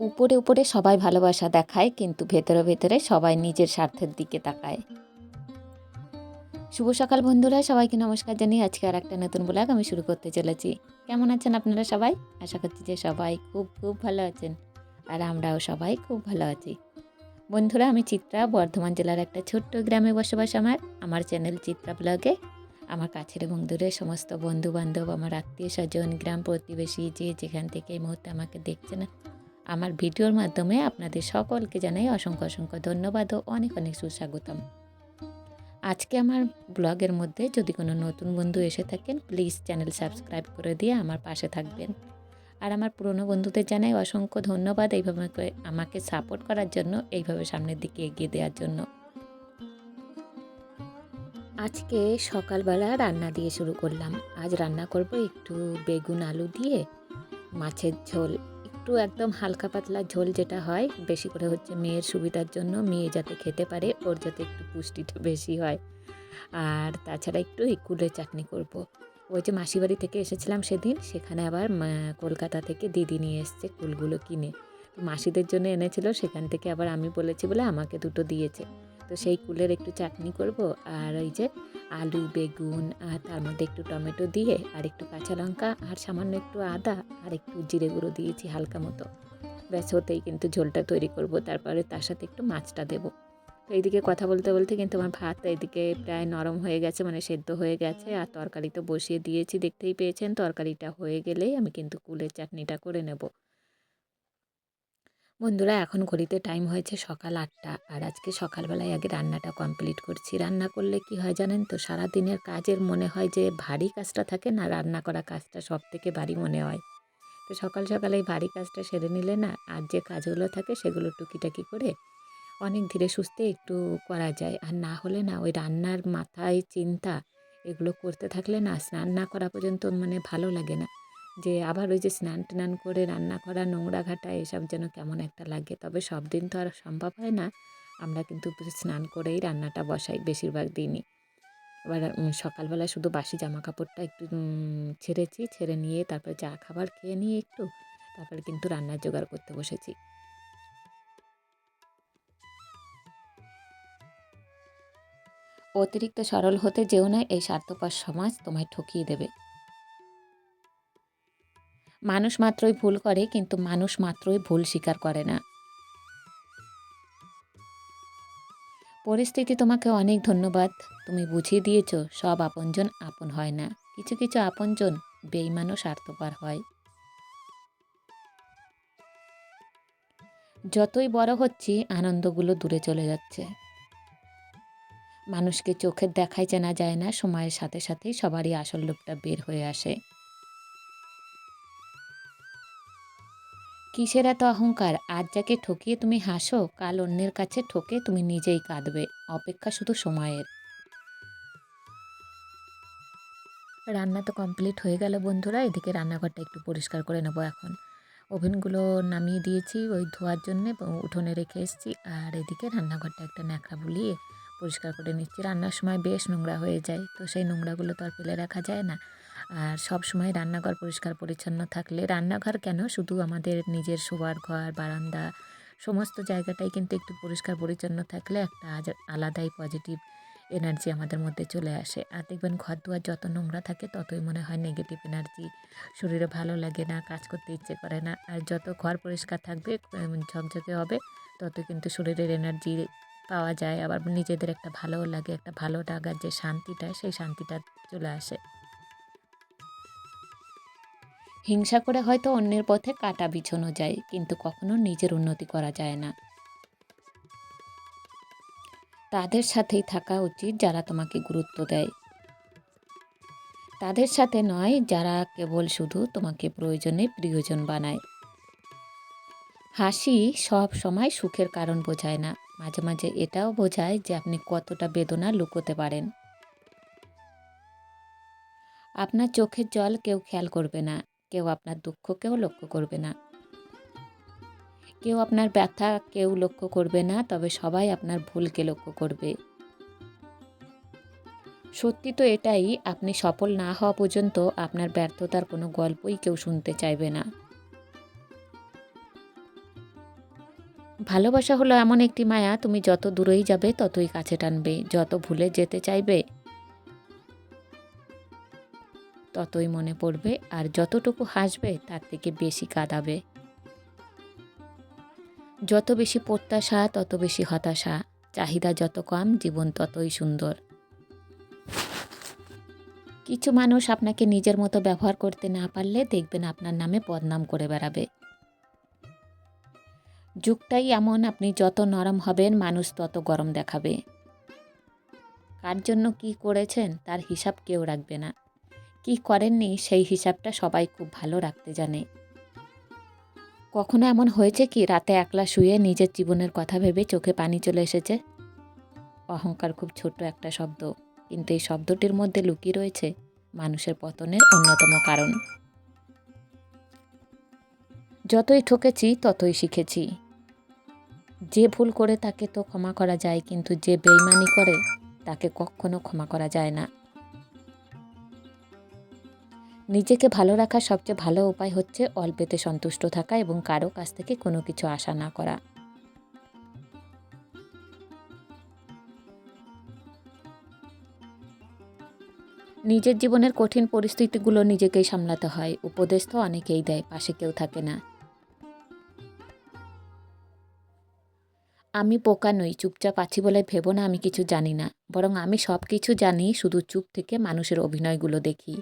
উপরে উপরে সবাই ভালোবাসা দেখায়, কিন্তু ভেতরে ভেতরে সবাই নিজের স্বার্থের দিকে তাকায়। শুভ সকাল বন্ধুরা, সবাইকে নমস্কার জানিয়ে আজকে আর একটা নতুন ব্লগ আমি শুরু করতে চলেছি। কেমন আছেন আপনারা সবাই? আশা করছি যে সবাই খুব খুব ভালো আছেন আর আমরাও সবাই খুব ভালো আছি। বন্ধুরা, আমি চিত্রা, বর্ধমান জেলার একটা ছোট্ট গ্রামে বসবাস আমার। আমার চ্যানেল চিত্রা ব্লগে আমার কাছের এবং দূরের সমস্ত বন্ধু বান্ধব আমার আত্মীয় স্বজন, গ্রাম প্রতিবেশী যে যেখান থেকে এই মুহূর্তে আমাকে দেখছেন আমার ভিডিওর মাধ্যমে আপনাদের সকলকে জানাই অসংখ্য অসংখ্য ধন্যবাদ ও অনেক অনেক সুস্বাগতম। আজকে আমার ব্লগের মধ্যে যদি কোনো নতুন বন্ধু এসে থাকেন প্লিজ চ্যানেল সাবস্ক্রাইব করে দিয়ে আমার পাশে থাকবেন। আর আমার পুরনো বন্ধুদের জানাই অসংখ্য ধন্যবাদ এইভাবে আমাকে- সাপোর্ট করার জন্য, এইভাবে সামনের দিকে এগিয়ে দেওয়ার জন্য। আজকে সকালবেলা রান্না দিয়ে শুরু করলাম। আজ রান্না করব একটু বেগুন আলু দিয়ে, মাছের ঝোল। একটু একদম হালকা পাতলা ঝোল যেটা হয়, বেশি করে হচ্ছে মেয়ের সুবিধার জন্য মেয়ে যাতে খেতে পারে, ওর যাতে একটু পুষ্টিটা বেশি হয়। আর তাছাড়া একটু কুলের চাটনি করব। ওই যে মাসি বাড়ি থেকে এসেছিলাম সেদিন, সেখানে আবার কলকাতা থেকে দিদি নিয়ে এসছে কুলগুলো কিনে। মাসিদের জন্য এনেছিল, সেখান থেকে আবার আমি বলেছি বলে আমাকে দুটো দিয়েছে। তো সেই কুলের একটু চাটনি করব আর ওই যে আলু, বেগুন, আর তার মধ্যে একটু টমেটো দিয়ে আর একটু কাঁচা লঙ্কা আর সামান্য একটু আদা আর একটু জিরে গুঁড়ো দিয়েছি হালকা মতো। ব্যাস, হতেই কিন্তু ঝোলটা তৈরি করব। তারপরে তার সাথে একটু মাছটা দেবো। তো এইদিকে কথা বলতে বলতে কিন্তু আমার ভাত এইদিকে প্রায় নরম হয়ে গেছে মানে সেদ্ধ হয়ে গেছে। আর তরকারি তো বসিয়ে দিয়েছি, দেখতেই পেয়েছেন, তরকারিটা হয়ে গেলেই আমি কিন্তু কুলের চাটনিটা করে নেব। বন্ধুরা, এখন ঘড়িতে টাইম হয়েছে সকাল আটটা। আর আজকে সকালবেলায় আগে রান্নাটা কমপ্লিট করছি। রান্না করলে কি হয় জানেন তো সারা দিনের কাজের মনে হয় যে ভারী কাজটা থাকে না, রান্না করা কাজটা সব থেকে ভারী মনে হয়। তো সকাল সকালে এই ভারী কাজটা সেরে নিলে না, আর যে কাজগুলো থাকে সেগুলো টুকিটাকি করে অনেক ধীরে সুস্থে একটু করা যায়। আর না হলে না ওই রান্নার মাথায় চিন্তা এগুলো করতে থাকলে না, স্নান না করা পর্যন্ত মানে ভালো লাগে না। যে আবার ওই যে স্নান টান করে রান্না করা, নোংরা ঘাটা এসব যেন কেমন একটা লাগে। তবে সব দিন তো আর সম্ভব হয় না। আমরা কিন্তু স্নান করেই রান্নাটা বসাই বেশিরভাগ দিনই। এবার সকালবেলা শুধু বাসি জামা কাপড়টা একটু ছেড়েছি। ছেড়ে নিয়ে তারপরে চা খাবার খেয়ে নিয়ে একটু তারপরে কিন্তু রান্নার জোগাড় করতে বসেছি। অতিরিক্ত সরল হতে যেও না, এই স্বার্থপর সমাজ তোমায় ঠকিয়ে দেবে। মানুষ মাত্রই ভুল করে, কিন্তু মানুষ মাত্রই ভুল স্বীকার করে না। পরিস্থিতি তোমাকে অনেক ধন্যবাদ। তুমি বুঝিয়ে দিয়েছ, সব আপনজন আপন হয় না। কিছু কিছু আপনজন বেইমানও স্বার্থপর হয়। যতই বড় হচ্ছি, আনন্দগুলো দূরে চলে যাচ্ছে। মানুষকে চোখের দেখায় চেনা যায় না, সময়ের সাথে সাথেই সবারই আসল লোকটা বের হয়ে আসে। কিসের এত অহংকার? আজ যাকে ঠকিয়ে তুমি হাসো, কাল অন্যের কাছে ঠকে তুমি নিজেই কাঁদবে। অপেক্ষা শুধু সময়ের। রান্না তো কমপ্লিট হয়ে গেল বন্ধুরা, এদিকে রান্নাঘরটা একটু পরিষ্কার করে নেব এখন। ওভেনগুলো নামিয়ে দিয়েছি, ওই ধোয়ার জন্যে উঠোনে রেখে এসেছি। আর এদিকে রান্নাঘরটা একটা ন্যাকড়া বুলিয়ে পরিষ্কার করে নিচ্ছি। রান্নার সময় বেশ নোংরা হয়ে যায়, তো সেই নোংরাগুলো তো আর ফেলে রাখা যায় না। আর সব সময় রান্নাঘর পরিষ্কার পরিচ্ছন্ন থাকলে রান্নাঘর কেন? শুধু আমাদের নিজের শোয়ার ঘর, বারান্দা, সমস্ত জায়গাটাই কিন্তু একটু পরিষ্কার পরিচ্ছন্ন থাকলে একটা আলাদাই পজিটিভ এনার্জি আমাদের মধ্যে চলে আসে। আর দেখবেন ঘর দুয়ার যত নোংরা থাকে ততই মনে হয় নেগেটিভ এনার্জি শরীরে ভালো লাগে না, কাজ করতে ইচ্ছে করে না। আর যত ঘর পরিষ্কার থাকবে ঝকঝকে হবে তত কিন্তু শরীরের এনার্জি পাওয়া যায়। আবার নিজেদের একটা ভালোও লাগে, একটা ভালো লাগার যে শান্তিটা, সেই শান্তিটা চলে আসে। হিংসা করে হয়তো অন্যের পথে কাটা বিছানো যায়, কিন্তু কখনো নিজের উন্নতি করা যায় না। তাদের সাথেই থাকা উচিত যারা তোমাকে গুরুত্ব দেয়। তাদের সাথে নয়, যারা কেবল শুধু তোমাকে প্রয়োজনে প্রিয়জন বানায়। হাসি সব সময় সুখের কারণ বোঝায় না। মাঝে মাঝে এটাও বোঝায় যে আপনি কতটা বেদনা লুকোতে পারেন। আপনার চোখের জল কেউ খেয়াল করবে না। কেউ আপনার দুঃখকেও লক্ষ্য করবে না। কেউ আপনার ব্যথা কেউ লক্ষ্য করবে না, তবে সবাই আপনার ভুলকে লক্ষ্য করবে। সত্যি তো এটাই, আপনি সফল না হওয়া পর্যন্ত আপনার ব্যর্থতার কোনো গল্পই কেউ শুনতে চাইবে না। ভালোবাসা হলো এমন একটি মায়া, তুমি যত দূরেই যাবে ততই কাছে টানবে, যত ভুলে যেতে চাইবে ততই মনে পড়বে আর যতটুকু হাসবে, তার থেকে বেশি কাঁদাবে। যত বেশি প্রত্যাশা, তত বেশি হতাশা। চাহিদা যত কম, জীবন ততই সুন্দর। কিছু মানুষ আপনাকে নিজের মতো ব্যবহার করতে না পারলে দেখবেন আপনার নামে বদনাম করে বেড়াবে। যুগটাই এমন, আপনি যত নরম হবেন, মানুষ তত গরম দেখাবে। কার জন্য কি করেছেন, তার হিসাব কেউ রাখবে না। কি করেননি সেই হিসাবটা সবাই খুব ভালো রাখতে জানে। কখনো এমন হয়েছে কি রাতে একলা শুয়ে নিজের জীবনের কথা ভেবে চোখে পানি চলে এসেছে? অহংকার খুব ছোট্ট একটা শব্দ, কিন্তু এই শব্দটির মধ্যে লুকিয়ে রয়েছে মানুষের পতনের অন্যতম কারণ। যতই ঠকেছি, ততই শিখেছি। যে ভুল করে তাকে তো ক্ষমা করা যায়, কিন্তু যে বেইমানি করে, তাকে কখনো ক্ষমা করা যায় না। নিজেকে ভালো রাখার সবচেয়ে ভালো উপায় হচ্ছে অল্পেতে সন্তুষ্ট থাকা এবং কারও কাছ থেকে কোনো কিছু আশা না করা। নিজের জীবনের কঠিন পরিস্থিতিগুলো নিজেকেই সামলাতে হয়, উপদেশ তো অনেকেই দেয়, পাশে কেউ থাকে না। আমি পোকা নই, চুপচাপ আছি বলে ভেবো না আমি কিছু জানি না, বরং আমি সব কিছু জানি, শুধু চুপ থেকে মানুষের অভিনয়গুলো দেখি।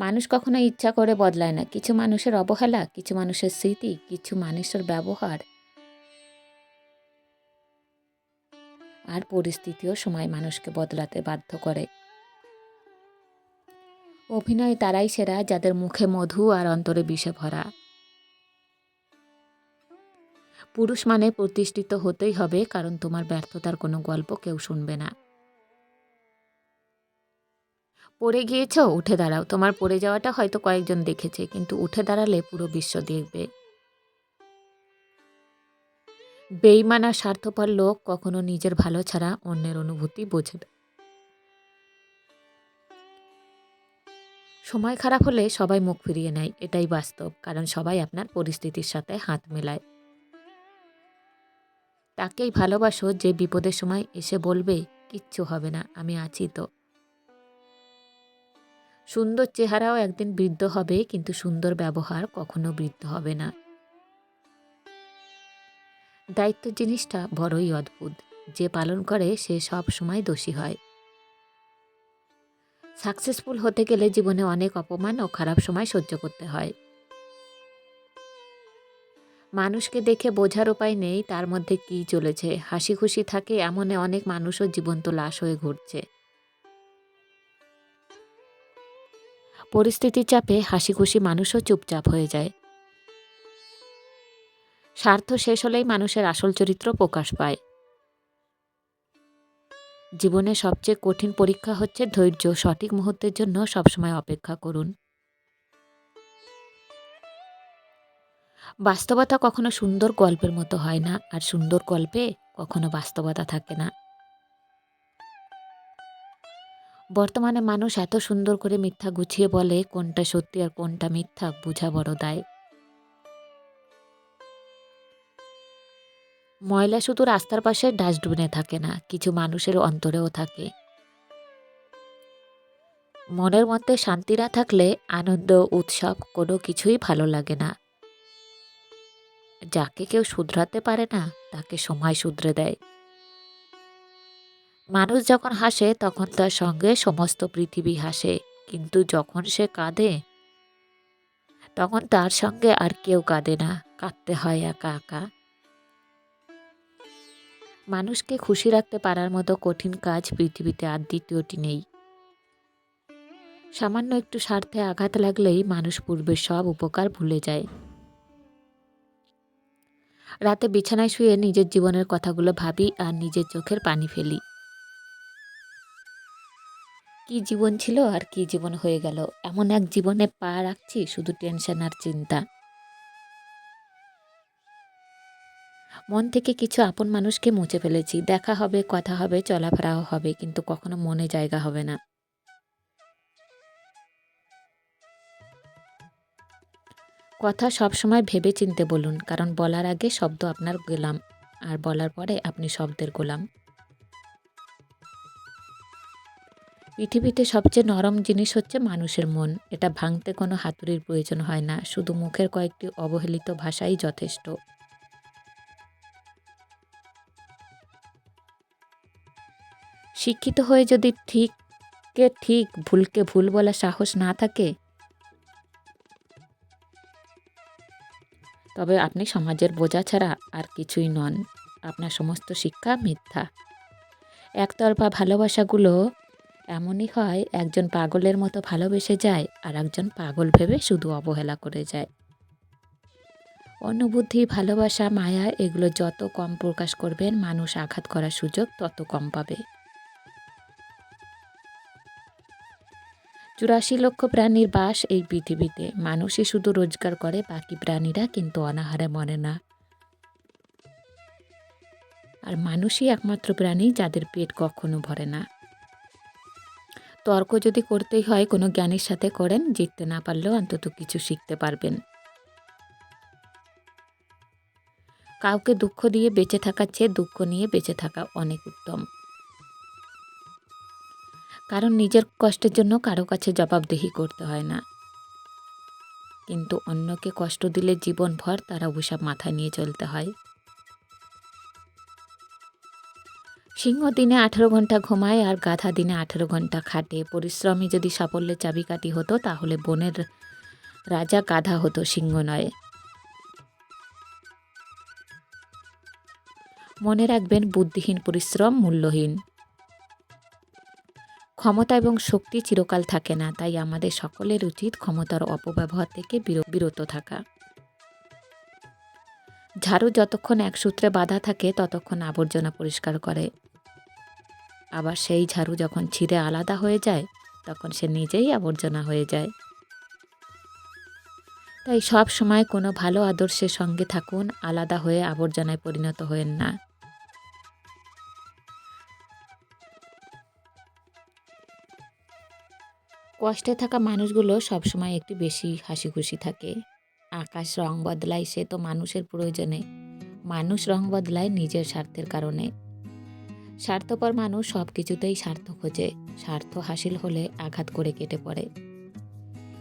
মানুষ কখনো ইচ্ছা করে বদলায় না। কিছু মানুষের অবহেলা, কিছু মানুষের স্মৃতি, কিছু মানুষের ব্যবহার। আর পরিস্থিতিও সময় মানুষকে বদলাতে বাধ্য করে। অভিনয় তারাই সেরা, যাদের মুখে মধু আর অন্তরে বিষে ভরা। পুরুষ মানে প্রতিষ্ঠিত হতেই হবে, কারণ তোমার ব্যর্থতার কোনো গল্প কেউ শুনবে না। পড়ে গিয়েছ? উঠে দাঁড়াও। তোমার পড়ে যাওয়াটা হয়তো কয়েকজন দেখেছে, কিন্তু উঠে দাঁড়ালে পুরো বিশ্ব দেখবে। বেইমান স্বার্থপর লোক কখনো নিজের ভালো ছাড়া অন্যের অনুভূতি বোঝে না। সময় খারাপ হলে সবাই মুখ ফিরিয়ে নেয়, এটাই বাস্তব, কারণ সবাই আপনার পরিস্থিতির সাথে হাত মেলায়। তাকেই ভালোবাসো যে বিপদের সময় এসে বলবে, কিচ্ছু হবে না, আমি আছি তো। সুন্দর চেহারাও একদিন বৃদ্ধ হবে, কিন্তু সুন্দর ব্যবহার কখনো বৃদ্ধ হবে না। দায়িত্ব জিনিসটা বড়ই অদ্ভুত। যে পালন করে, সে সব সময় দোষী হয়। সাকসেসফুল হতে গেলে জীবনে অনেক অপমান ও খারাপ সময় সহ্য করতে হয়। মানুষকে দেখে বোঝার উপায় নেই, তার মধ্যে কি চলেছে? হাসি খুশি থাকে এমন অনেক মানুষও জীবন্ত লাশ হয়ে ঘুরছে। পরিস্থিতির চাপে হাসি খুশি মানুষও চুপচাপ হয়ে যায়। স্বার্থ শেষ হলেই মানুষের আসল চরিত্র প্রকাশ পায়। জীবনে সবচেয়ে কঠিন পরীক্ষা হচ্ছে ধৈর্য। সঠিক মুহূর্তের জন্য সবসময় অপেক্ষা করুন। বাস্তবতা কখনো সুন্দর গল্পের মতো হয় না, আর সুন্দর গল্পে কখনো বাস্তবতা থাকে না। বর্তমানে মানুষ এত সুন্দর করে মিথ্যা গুছিয়ে বলে, কোনটা সত্যি আর কোনটা মিথ্যা বোঝা বড় দায়। ময়লা শুধু রাস্তার পাশে ডাস্টবিনে থাকে না, কিছু মানুষের অন্তরেও থাকে। মনের মধ্যে শান্তি না থাকলে আনন্দ, উৎসব কোনো কিছুই ভালো লাগে না। যাকে কেউ শুধরাতে পারে না, তাকে সময় শুধরে দেয়। মানুষ যখন হাসে, তখন তার সঙ্গে সমস্ত পৃথিবী হাসে। কিন্তু যখন সে কাঁদে, তখন তার সঙ্গে আর কেউ কাঁদে না। কাঁদতে হয় একা একা। মানুষকে খুশি রাখতে পারার মতো কঠিন কাজ পৃথিবীতে আর দ্বিতীয়টি নেই। সামান্য একটু স্বার্থে আঘাত লাগলেই মানুষ পূর্বের সব উপকার ভুলে যায়। রাতে বিছানায় শুয়ে নিজের জীবনের কথাগুলো ভাবি আর নিজের চোখের পানি ফেলি। কি জীবন ছিল আর কি জীবন হয়ে গেল। এমন এক জীবনে পা রাখছি, শুধু টেনশন আর চিন্তা। মন থেকে কিছু আপন মানুষকে মুছে ফেলেছি। দেখা হবে, কথা হবে, চলাফেরাও হবে, কিন্তু কখনো মনে জায়গা হবে না। কথা সবসময় ভেবে চিনতে বলুন, কারণ বলার আগে শব্দ আপনার গোলাম, আর বলার পরে আপনি শব্দের গোলাম। পৃথিবীতে সবচেয়ে নরম জিনিস হচ্ছে মানুষের মন। এটা ভাঙতে কোনো হাতুড়ির প্রয়োজন হয় না, শুধু মুখের কয়েকটি অবহেলিত ভাষাই যথেষ্ট। শিক্ষিত হয়ে যদি ঠিককে ঠিক, ভুলকে ভুল বলা সাহস না থাকে, তবে আপনি সমাজের বোঝা ছাড়া আর কিছুই নন। আপনার সমস্ত শিক্ষা মিথ্যা। একতরফা ভালোবাসাগুলো এমনই হয়, একজন পাগলের মতো ভালোবেসে যায় আর একজন পাগল ভেবে শুধু অবহেলা করে যায়। অনুবুদ্ধি, ভালোবাসা, মায়া এগুলো যত কম প্রকাশ করবেন, মানুষ আঘাত করার সুযোগ তত কম পাবে। চুরাশি লক্ষ প্রাণীর বাস এই পৃথিবীতে। মানুষই শুধু রোজগার করে, বাকি প্রাণীরা কিন্তু অনাহারে মরে না। আর মানুষই একমাত্র প্রাণী যাদের পেট কখনো ভরে না। তর্ক যদি করতেই হয়, কোনো জ্ঞানের সাথে করেন, জিততে না পারলেও অন্তত কিছু শিখতে পারবেন। কাউকে দুঃখ দিয়ে বেঁচে থাকার চেয়ে দুঃখ নিয়ে বেঁচে থাকা অনেক উত্তম। কারণ নিজের কষ্টের জন্য কারও কাছে জবাবদিহি করতে হয় না। কিন্তু অন্যকে কষ্ট দিলে জীবনভর তারা অভিশাপ মাথায় নিয়ে চলতে হয়। সিংহ দিনে আঠেরো ঘণ্টা ঘুমায় আর গাধা দিনে আঠেরো ঘণ্টা খাটে। পরিশ্রমী যদি সাফল্যের চাবিকাঠি হতো, তাহলে বনের রাজা গাধা হতো, সিংহ নয়। মনে রাখবেন, বুদ্ধিহীন পরিশ্রম মূল্যহীন। ক্ষমতা এবং শক্তি চিরকাল থাকে না, তাই আমাদের সকলের উচিত ক্ষমতার অপব্যবহার থেকে বিরত থাকা। ঝাড়ু যতক্ষণ এক সূত্রে বাঁধা থাকে, ততক্ষণ আবর্জনা পরিষ্কার করে। আবার সেই ঝাড়ু যখন ছিঁড়ে আলাদা হয়ে যায়, তখন সে নিজেই আবর্জনা হয়ে যায়। তাই সব সময় কোনো ভালো আদর্শের সঙ্গে থাকুন, আলাদা হয়ে আবর্জনায় পরিণত হয়েন না। কষ্টে থাকা মানুষগুলো সবসময় একটু বেশি হাসি খুশি থাকে। আকাশ রং বদলায় সে তো মানুষের প্রয়োজনে। মানুষ রং বদলায় নিজের স্বার্থের কারণে। স্বার্থপর মানুষ সব কিছুতেই স্বার্থ খোঁজে। স্বার্থ হাসিল হলে আঘাত করে কেটে পড়ে।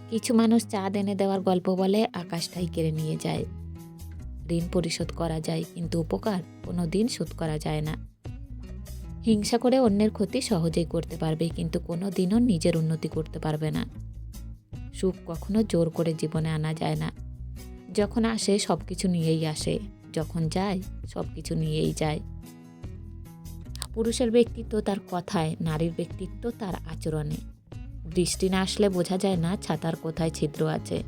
কিছু মানুষ চাঁদ এনে দেওয়ার গল্প বলে, আকাশটাই কেড়ে নিয়ে যায়। ঋণ পরিশোধ করা যায়, কিন্তু উপকার কোনো দিন শোধ করা যায় না। হিংসা করে অন্যের ক্ষতি সহজেই করতে পারবে, কিন্তু কোনো দিনও নিজের উন্নতি করতে পারবে না। সুখ কখনো জোর করে জীবনে আনা যায় না। যখন আসে সব কিছু নিয়েই আসে। যখন যায় সব কিছু নিয়েই যায়। পুরুষের ব্যক্তিত্ব তার কথায়, নারীর ব্যক্তিত্ব তার আচরণে। বৃষ্টি না আসলে বোঝা যায় না ছাতার কোথায় ছিদ্র আছে।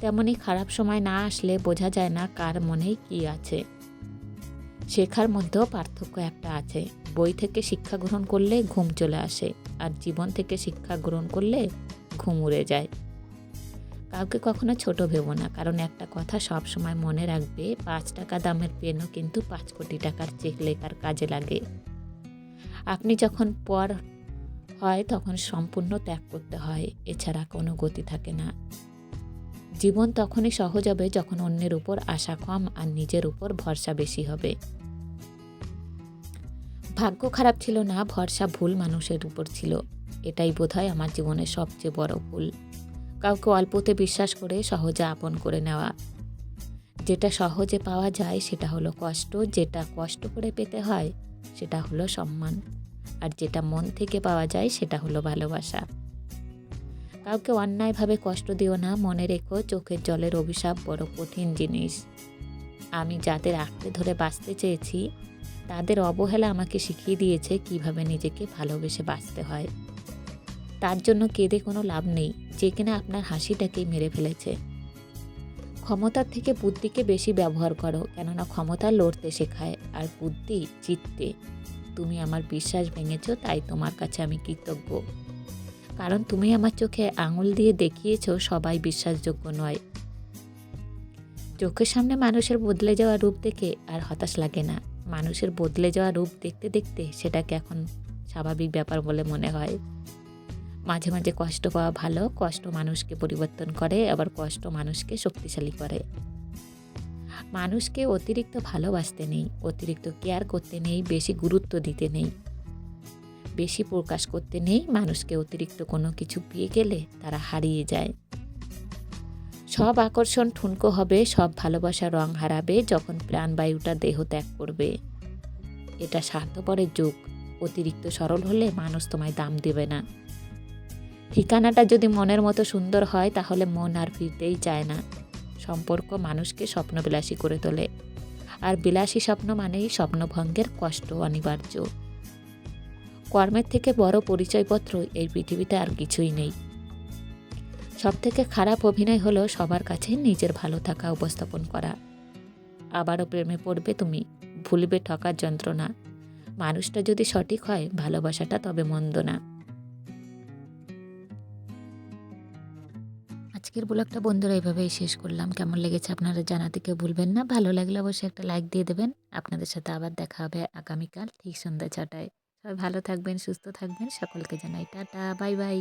তেমনি খারাপ সময় না আসলে বোঝা যায় না কার মনে কি আছে। শেখার মধ্যেও পার্থক্য একটা আছে। বই থেকে শিক্ষা গ্রহণ করলে ঘুম চলে আসে আর জীবন থেকে শিক্ষা গ্রহণ করলে ঘুম উড়ে যায়। কাউকে কখনো ছোট ভেবো না, কারণ একটা কথা সব সময় মনে রাখবে, পাঁচ টাকা দামের পেনও কিন্তু পাঁচ কোটি টাকার চেক লেখার কাজে লাগে। আপনি যখন পর হয় তখন সম্পূর্ণ ত্যাগ করতে হয়, এছাড়া কোনো গতি থাকে না। জীবন তখনই সহজ হবে যখন অন্যের উপর আশা কম আর নিজের উপর ভরসা বেশি হবে। ভাগ্য খারাপ ছিল না, ভরসা ভুল মানুষের উপর ছিল। এটাই বোধহয় আমার জীবনের সবচেয়ে বড় ভুল। কাউকে অল্পতে বিশ্বাস করে সহজে আপন করে নেওয়া। যেটা সহজে পাওয়া যায় সেটা হলো কষ্ট, যেটা কষ্ট করে পেতে হয় সেটা হলো সম্মান, আর যেটা মন থেকে পাওয়া যায় সেটা হলো ভালোবাসা। কাউকে অন্যায়ভাবে কষ্ট দিও না, মনে রেখো চোখের জলের অভিশাপ বড় কঠিন জিনিস। আমি যাদের আঁকড়ে ধরে বাঁচতে চেয়েছি, তাদের অবহেলা আমাকে শিখিয়ে দিয়েছে কীভাবে নিজেকে ভালোবেসে বাঁচতে হয়। তার জন্য কেঁদে কোনো লাভ নেই, যে কিনা আপনার হাসিটাকেই মেরে ফেলেছে। ক্ষমতার থেকে বুদ্ধিকে বেশি ব্যবহার করো, কেননা ক্ষমতা লড়তে শেখায় আর বুদ্ধি জিততে। তুমি আমার বিশ্বাস ভেঙেছ, তাই তোমার কাছে আমি কৃতজ্ঞ। কারণ তুমি আমার চোখে আঙুল দিয়ে দেখিয়েছ, সবাই বিশ্বাসযোগ্য নয়। চোখের সামনে মানুষের বদলে যাওয়া রূপ দেখে আর হতাশ লাগে না। মানুষের বদলে যাওয়া রূপ দেখতে দেখতে সেটাকে এখন স্বাভাবিক ব্যাপার বলে মনে হয়। মাঝে মাঝে কষ্ট পাওয়া ভালো, কষ্ট মানুষকে পরিবর্তন করে, আবার কষ্ট মানুষকে শক্তিশালী করে। মানুষকে অতিরিক্ত ভালোবাসতে নেই, অতিরিক্ত কেয়ার করতে নেই, বেশি গুরুত্ব দিতে নেই। বেশি প্রকাশ করতে নেই, মানুষকে অতিরিক্ত কোনো কিছু পেয়ে গেলে তারা হারিয়ে যায়। সব আকর্ষণ ঠুনকো হবে, সব ভালোবাসা রং হারাবে, যখন প্রাণবায়ুটা দেহ ত্যাগ করবে। এটা স্বার্থপরের যুগ। অতিরিক্ত সরল হলে মানুষ তোমায় দাম দেবে না। ঠিকানাটা যদি মনের মতো সুন্দর হয়, তাহলে মন আর ফিরতেই চায় না। সম্পর্ক মানুষকে স্বপ্নবিলাসী করে তোলে। আর বিলাসী স্বপ্ন মানেই স্বপ্নভঙ্গের কষ্ট অনিবার্য। কর্মের থেকে বড় পরিচয়পত্র এই পৃথিবীতে আর কিছুই নেই। সব থেকে খারাপ অভিনয় হলো সবার কাছে নিজের ভালো থাকা উপস্থাপন করা। আবারও প্রেমে পড়বে তুমি, ভুলবে ঠকার যন্ত্রণা। মানুষটা যদি সঠিক হয়, ভালোবাসাটা তবে মন্দ না। আজকের ব্লগটা বন্ধুরা এইভাবেই শেষ করলাম। কেমন লেগেছে আপনারা জানাতে কেউ ভুলবেন না। ভালো লাগলে অবশ্যই একটা লাইক দিয়ে দেবেন। আপনাদের সাথে আবার দেখা হবে আগামীকাল ঠিক সন্ধ্যা ছটায়। সবাই ভালো থাকবেন, সুস্থ থাকবেন। সকলকে জানাই টাটা, বাই বাই।